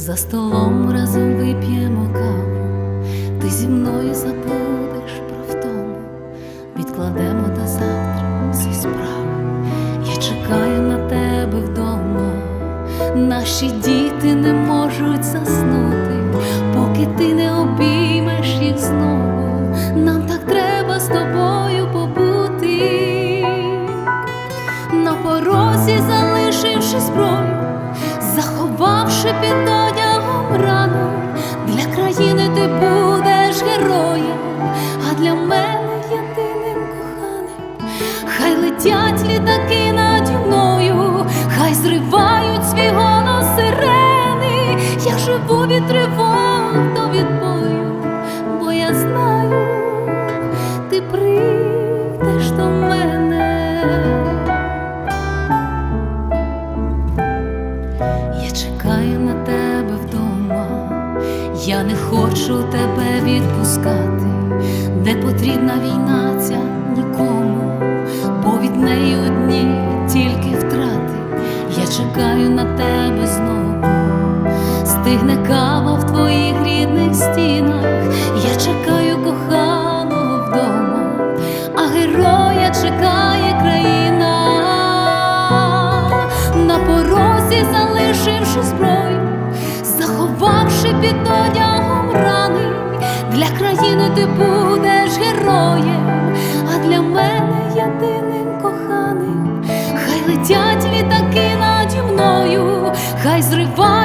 За столом разом вип'ємо каву, ти зі мною забудеш про втому, відкладемо до завтра всі справи. Я чекаю на тебе вдома. Наші діти не можуть заснути, поки ти не обіймеш їх знову. Нам так треба з тобою побути на порозі, залишивши зброю, заховавши під я не хочу тебе відпускати, де потрібна війна ця нікому, бо від неї одні тільки втрати. Я чекаю на тебе знову, стигне кава в твоїх рідних стінах. Під одягом рани, для країни ти будеш героєм, а для мене єдиним коханим. Хай летять літаки наді мною, хай зривають